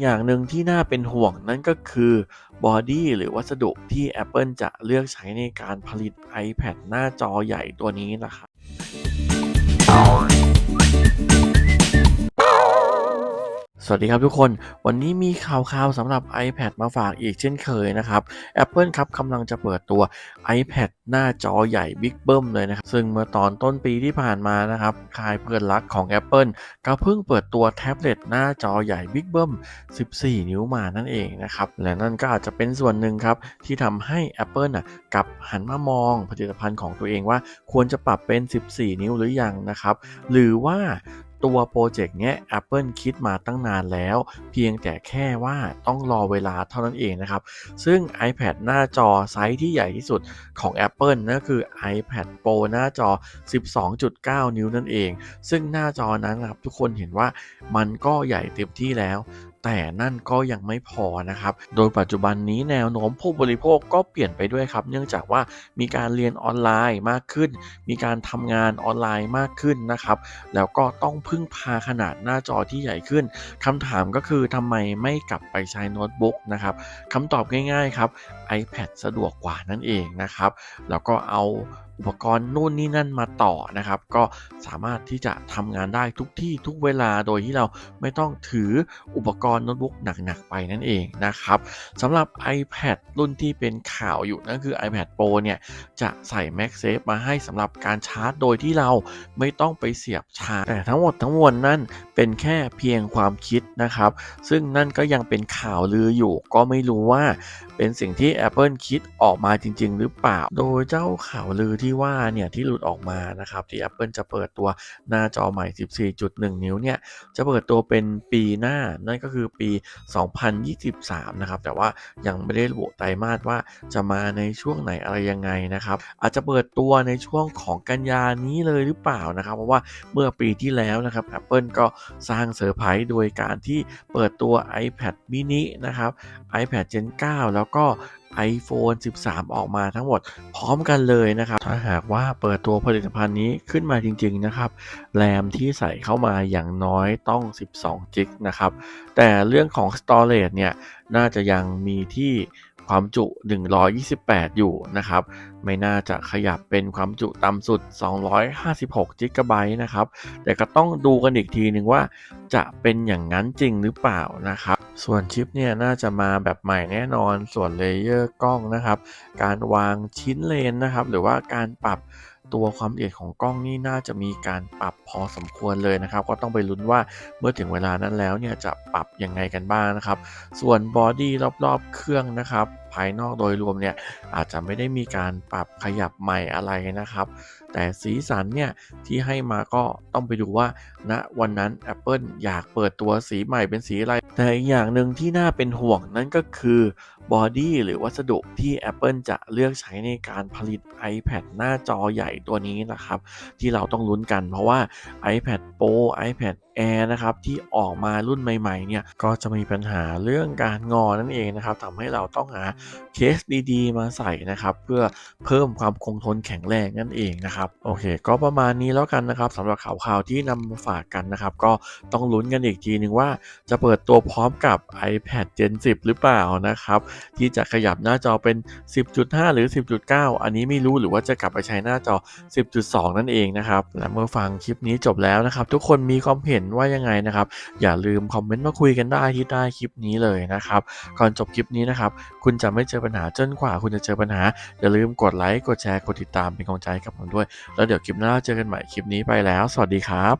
อย่างหนึ่งที่น่าเป็นห่วงนั่นก็คือบอดี้หรือวัสดุที่ Apple จะเลือกใช้ในการผลิต iPad หน้าจอใหญ่ตัวนี้นะครับ วัสดีครับทุกคน วันนี้มีข่าวข่าวสำหรับ iPad มาฝากอีกเช่นเคยนะครับ Apple ครับกำลังจะเปิดตัว iPad หน้าจอใหญ่บิ๊กเบิ้มเลยนะครับ ซึ่งเมื่อตอนต้นปีที่ผ่านมานะครับค่ายเพื่อนรักของ Apple ก็เพิ่งเปิดตัวแท็บเล็ตหน้าจอใหญ่บิ๊กเบิ้ม14 นิ้วมานั่นเองนะครับ และนั่นก็อาจจะเป็นส่วนหนึ่งครับ ที่ทำให้ Apple น่ะกลับหันมามองผลิตภัณฑ์ของตัวเองว่าควรจะปรับเป็น 14 นิ้วหรือยังนะครับหรือว่า ตัวโปรเจกต์เนี้ย Apple คิดมาตั้งนานแล้ว เพียงแต่แค่ว่าต้องรอเวลาเท่านั้นเองนะครับ ซึ่ง iPad หน้าจอไซส์ที่ใหญ่ที่สุดของ Apple นั่นคือ iPad Pro หน้าจอ 12.9 นิ้วนั่นเอง ซึ่งหน้าจอนั้นนะครับทุกคนเห็นว่ามันก็ใหญ่เต็มที่แล้ว แต่นั่นก็ยังไม่พอนะครับ โดยปัจจุบันนี้แนวโน้มผู้บริโภคก็เปลี่ยนไปด้วยครับ เนื่องจากว่ามีการเรียนออนไลน์มากขึ้น มีการทำงานออนไลน์มากขึ้นนะครับ แล้วก็ต้องพึ่งพาขนาดหน้าจอที่ใหญ่ขึ้นคำถามก็คือทำไมไม่กลับไปใช้โน้ตบุ๊กนะครับคำตอบง่ายๆครับ iPad สะดวกกว่านั่นเองนะครับ แล้วก็เอาอุปกรณ์นู่นนี่นั่นมาต่อนะครับ ก็สามารถที่จะทำงานได้ทุกที่ทุกเวลาโดยที่เราไม่ต้องถืออุปกรณ์โน้ตบุ๊กหนักๆไปนั่นเองนะครับสำหรับ iPad รุ่นที่เป็นข่าวอยู่นั่นคือ iPad Pro เนี่ยจะใส่ MagSafe มาให้สำหรับการชาร์จโดยที่เราไม่ต้องไปเสียบชาร์จแต่ทั้งหมดทั้งมวลนั่นเป็นแค่เพียงความคิดนะครับ ซึ่งนั่นก็ยังเป็นข่าวลืออยู่ก็ไม่รู้ว่าเป็นสิ่งที่ Apple คิดออกมาจริง ๆ หรือเปล่า โดยเจ้าข่าวลือที่ว่าเนี่ยที่หลุดออกมานะครับที่ Apple จะเปิดตัวหน้าจอใหม่ 14.1 นิ้วเนี่ยจะเปิดตัวเป็นปีหน้านั่นก็คือปี 2023 นะครับ แต่ว่ายังไม่ได้ระบุไตรมาสว่าจะมาในช่วงไหนอะไรยังไงนะครับ อาจจะเปิดตัวในช่วงของกันยานี้เลยหรือเปล่านะครับ เพราะว่าเมื่อปีที่แล้วนะครับ Apple ก็สร้างเซอร์ไพรส์โดยการที่เปิดตัว iPad mini นะครับ iPad Gen 9 แล้วก็ iPhone 13 ออกมาทั้งหมดพร้อมกันเลยนะครับ ถ้าหากว่าเปิดตัวผลิตภัณฑ์นี้ขึ้นมาจริงๆนะครับ แรมที่ใส่เข้ามาอย่างน้อยต้อง 12จิกนะครับ แต่เรื่องของ Storage เนี่ย น่าจะยังมีที่ ความจุ 128 อยู่นะครับ ไม่น่าจะขยับเป็นความจุต่ำสุด 256จิกะไบต์นะครับ แต่ก็ต้องดูกันอีกทีหนึ่งว่าจะเป็นอย่างนั้นจริงหรือเปล่านะครับ ส่วนชิปเนี่ยน่าจะมาแบบใหม่แน่นอน ส่วนเลเยอร์กล้องนะครับ การวางชิ้นเลนนะครับ หรือว่าการปรับ ตัวความละเอียดของกล้องนี่น่าจะมีการปรับพอสมควรเลยนะครับ ก็ต้องไปลุ้นว่าเมื่อถึงเวลานั้นแล้วเนี่ยจะปรับยังไงกันบ้างนะครับ ส่วนบอดี้รอบๆเครื่องนะครับ ภายนอกโดยรวมเนี่ยอาจจะไม่ได้มีการปรับขยับใหม่อะไรนะครับ แต่สีสันเนี่ยที่ให้มาก็ต้องไปดูว่าณนะวันนั้น Apple อยากเปิดตัวสีใหม่เป็นสีอะไร แต่อีกอย่างหนึ่งที่น่าเป็นห่วงนั่นก็คือบอดี้หรือวัสดุที่ Apple จะเลือกใช้ในการผลิต iPad หน้าจอใหญ่ตัวนี้นะครับ ที่เราต้องลุ้นกันเพราะว่า iPad Pro iPad Air นะครับที่ออกมารุ่นใหม่ๆเนี่ยก็จะมีปัญหาเรื่องการงอนั่นเองนะครับทำให้เราต้องหาเคสดีๆ มาใส่นะครับ เพื่อเพิ่มความคงทนแข็งแรงนั่นเองนะครับโอเค ก็ประมาณนี้แล้วกันนะครับสำหรับข่าวข่าวๆที่นำมาฝากกันนะครับ ก็ต้องลุ้นกันอีกทีหนึ่งว่าจะเปิดตัวพร้อมกับ iPad Gen 10 หรือเปล่านะครับ ที่จะขยับหน้าจอเป็น 10.5 หรือ 10.9 อันนี้ไม่รู้หรือว่าจะกลับไปใช้หน้าจอ 10.2 นั่นเองนะครับและเมื่อฟังคลิปนี้จบแล้วนะครับ ทุกคนมีความเห็นว่ายังไงนะครับ อย่าลืมคอมเมนต์มาคุยกันได้ที่ใต้คลิปนี้เลยนะครับ ก่อนจบคลิปนี้นะครับ คุณจะไม่เจอปัญหาจนกว่าคุณจะเจอปัญหา อย่าลืมกดไลค์ กดแชร์ กดติดตามเป็นกำลังใจกับผมด้วย แล้วเดี๋ยวคลิปหน้าเจอกันใหม่คลิปนี้ไปแล้ว สวัสดีครับ